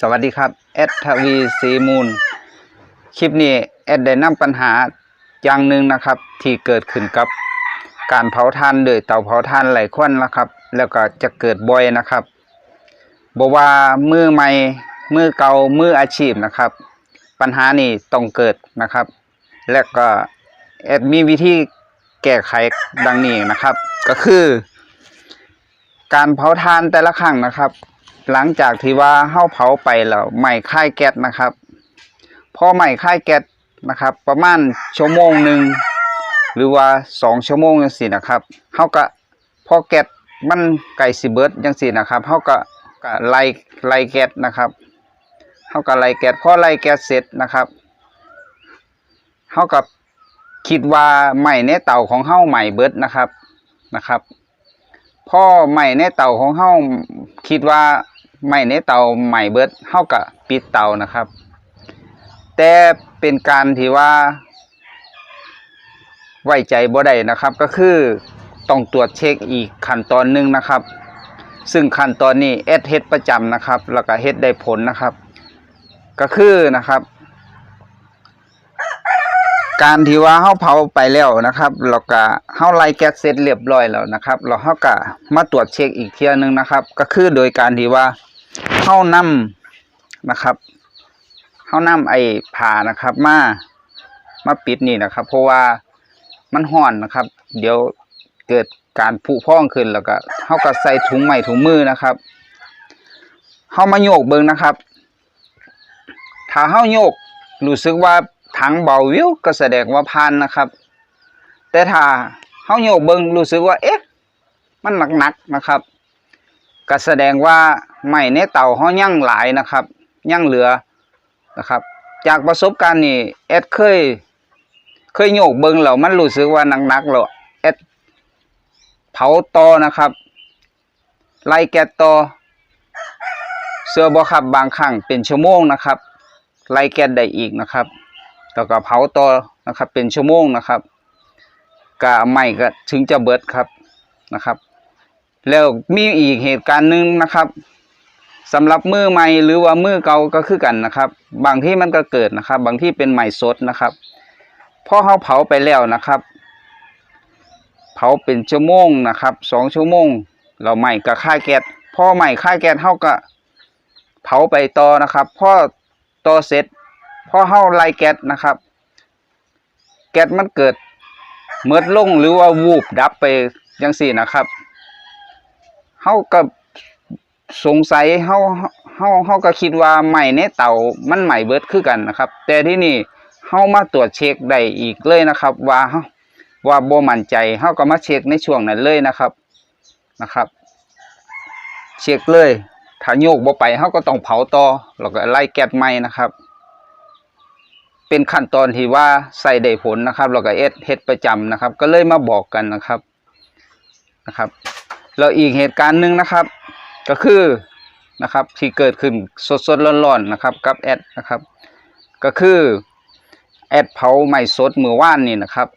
สวัสดีครับแอดทวีสีมูล คลิปนี้แอดได้นำปัญหาอย่างหนึ่งนะครับ ที่เกิดขึ้นกับการเผาถ่านโดยเตาเผาถ่านไหลควันนะครับ แล้วก็จะเกิดบ่อยนะครับบอกว่ามือใหม่มือเก่ามืออาชีพนะครับ ปัญหานี้ต้องเกิดนะครับ และก็แอดมีวิธีแก้ไขดังนี้นะครับ ก็คือ การเผาถ่านแต่ละครั้งนะครับ หลังจากที่ว่าเฮาเผาไปแล้วไหม้ค่ายแก๊สนะครับ พอไหม้ค่ายแก๊สนะครับ ประมาณชั่วโมงหนึ่งหรือว่าสองชั่วโมงจังซี่นะครับเฮาก็พอแก๊สมันไก่สิเบิร์ดจังซี่นะครับเฮาก็ก็ไล่ไล่แก๊สนะครับเฮาก็ไล่แก๊สพอไล่แก๊สเสร็จนะครับเฮาก็คิดว่าไหม้ในเต่าของเฮาไหม้เบิร์ดนะครับนะครับพ่อใหม่ในเต่าของเฮาคิดว่า ใหม่ในเตาใหม่เบิดเฮาก็ปิดเตานะครับ แต่เป็นการที่ว่า ไว้ใจบ่ได้นะครับ ก็คือต้องตรวจเช็คอีกขั้นตอนหนึ่งนะครับ ซึ่งขั้นตอนนี้แอดเฮ็ดประจำนะครับ แล้วก็เฮ็ดได้ผลนะครับ ก็คือนะครับ การที่ว่าเฮาเผาไปแล้วนะครับแล้วก็เฮาไล่แก๊สเสร็จเรียบร้อยแล้วนะครับแล้วเฮาก็มาตรวจเช็คอีกเที่ยหนึงนะครับ ก็คือโดยการที่ว่า เฮานำนะครับเฮานำไอ้ผ้านะครับ มามาปิดนี่นะครับ เพราะว่ามันร้อนนะครับ เดี๋ยวเกิดการผุพองขึ้นแล้วก็เฮาก็ใส่ถุงใหม่ถุงมือนะครับเฮามาโยกเบิ่งนะครับ ถ้าเฮาโยกรู้สึกว่าถังเบาวิวก็แสดงว่าผ่านนะครับ แต่ถ้าเฮาโยกเบิ่งรู้สึกว่าเอ๊ะมันหนักๆนะครับ ก็แสดงว่าไม้ในเต่าเฮายังหลายนะครับยังเหลือนะครับ จากประสบการณ์นี่แอดเคย เคยโยกเบิ่งแล้วมันรู้สึกว่าหนักๆแล้วแอดเผาต่อนะครับ ไล่แก๊สต่อเสื้อบ่ครับบางครั้งเป็นชั่วโมงนะครับ ไล่แก๊สได้อีกนะครับแล้วก็เผาต่อนะครับ เป็นชั่วโมงนะครับก็ไหม้ก็ถึงจะเบิดครับนะครับ แล้วมีอีกเหตุการณ์หนึ่งนะครับสำหรับมือใหม่หรือว่ามือเก่าก็คือกันนะครับ บางที่มันก็เกิดนะครับ บางที่เป็นใหม่สดนะครับพอเขาเผาไปแล้วนะครับ เผาเป็นชั่วโมงนะครับสองชั่วโมง เราไหม้ก็ค่าแก๊สพอไหม้ค่าแก๊สเขาก็เผาไปต่อนะครับพอต่อเสร็จพอเฮาไล่แก๊สนะครับ แก๊สมันเกิดเมือดลงหรือว่าวูบดับไปจังสี่นะครับ เฮาก็สงสัยเฮาเฮาเฮาก็คิดว่าไหม้ในเต่ามันไหม้เบิดคือกันนะครับ แต่ที่นี่เฮามาตรวจเช็คได้อีกเลยนะครับ ว่าเฮาว่าบ่มั่นใจเฮาก็มาเช็คในช่วงนั้นเลยนะครับนะครับ เช็คเลยถ้าโยกบ่ไปเฮาก็ต้องเผาต่อแล้วก็ไล่แก๊สใหม่นะครับ เป็นขั้นตอนที่ว่าใส่ได้ผลนะครับแล้วก็เอ็ดเฮ็ดประจำนะครับ ก็เลยมาบอกกันนะครับนะครับ แล้วอีกเหตุการณ์หนึ่งนะครับ ก็คือนะครับที่เกิดขึ้นสดๆร้อนๆนะครับกับแอดนะครับ ก็คือแอดเผาไม้สดมือว่านนี่นะครับ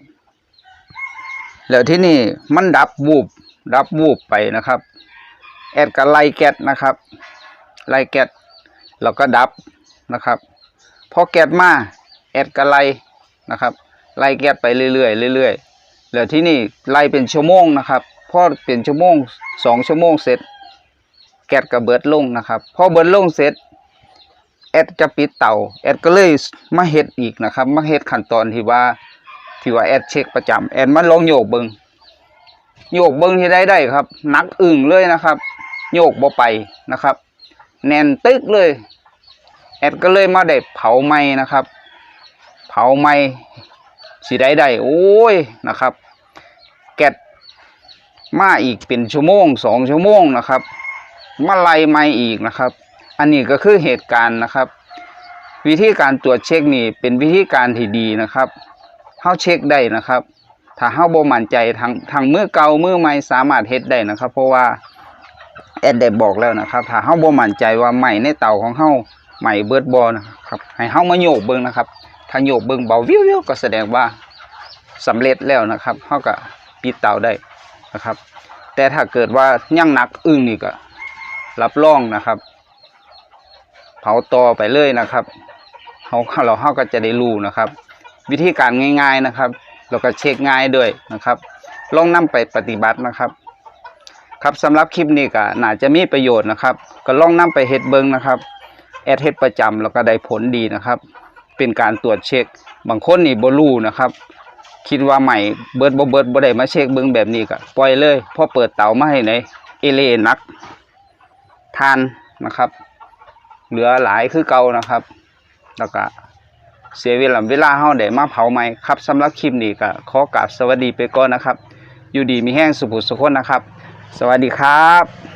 แล้วที่นี่มันดับวูบดับวูบไปนะครับ แอดก็ไล่แก๊สนะครับ ไล่แก๊สแล้วก็ดับนะครับพอแก๊สมาแอดก็ไล่นะครับ ไล่แก๊สไปเรื่อยๆเรื่อยๆแล้วที่นี่ไล่เป็นชั่วโมงนะครับ พอเป็นชั่วโมงสองชั่วโมงเสร็จ แก๊สก็เบิดลงนะครับพอเบิดลงเสร็จแอดจะปิดเตาแอดก็เลยมาเฮ็ดอีกนะครับมาเฮ็ดขั้นตอนที่ว่าที่ว่าแอดเช็คประจำแอดมาลองโยกเบิงโยกเบิงที่ได้ได้ครับนักอึ่งเลยนะครับ โยกบ่ไปนะครับ แน่นตึกเลย แอดก็เลยมาได้เผาไม้นะครับ เผาไม้สิได้ได้โอ้ยนะครับ แก๊ส มาอีกเป็นชั่วโมงสองชั่วโมงนะครับมาไล่ไหม้อีกนะครับ อันนี้ก็คือเหตุการณ์นะครับ วิธีการตรวจเช็คนี่เป็นวิธีการที่ดีนะครับเฮาเช็คได้นะครับ ถ้าเฮาบ่มั่นใจทางทางมือเก่ามือใหม่สามารถเฮ็ดได้นะครับ เพราะว่าแอดได้บอกแล้วนะครับ ถ้าเฮาบ่มั่นใจว่าไหม้ในเต่าของเฮาไหม้เบิร์ดบ่นะครับให้เฮามาโยกเบิ่งนะครับถ้าโยกเบิ่งเบาวิวๆก็แสดงว่าสำเร็จแล้วนะครับเฮาก็ปิดเต่าได้ นะครับ แต่ถ้าเกิดว่ายังหนักอึ้งนี่ก็รับรองนะครับ เผาต่อไปเลยนะครับเฮาเราเฮาก็จะได้รู้นะครับ วิธีการง่าย ๆนะครับแล้วก็เช็คง่ายด้วยนะครับ ลองนำไปปฏิบัตินะครับ ครับสำหรับคลิปนี้ก็น่าจะมีประโยชน์นะครับ ก็ลองนำไปเฮ็ดเบิ่งนะครับแอดเฮ็ดประจำแล้วก็ได้ผลดีนะครับ เป็นการตรวจเช็คบางคนนี่บ่รู้นะครับ คิดว่าใหม่เบิดบ่เบิดบ่ได้มาเช็คเบิ่งแบบนี้ก็ปล่อยเลยพอเปิดเตามาให้ในเอเลนัก ทานนะครับ เหลือหลายคือเก่านะครับ แล้วก็เสียเวลาเวลาเฮาได้มาเผาใหม่ครับสำหรับคลิปนี้ก็ขอกราบสวัสดีไปก่อนนะครับ อยู่ดีมีแห้งสุขสุขคนนะครับ สวัสดีครับ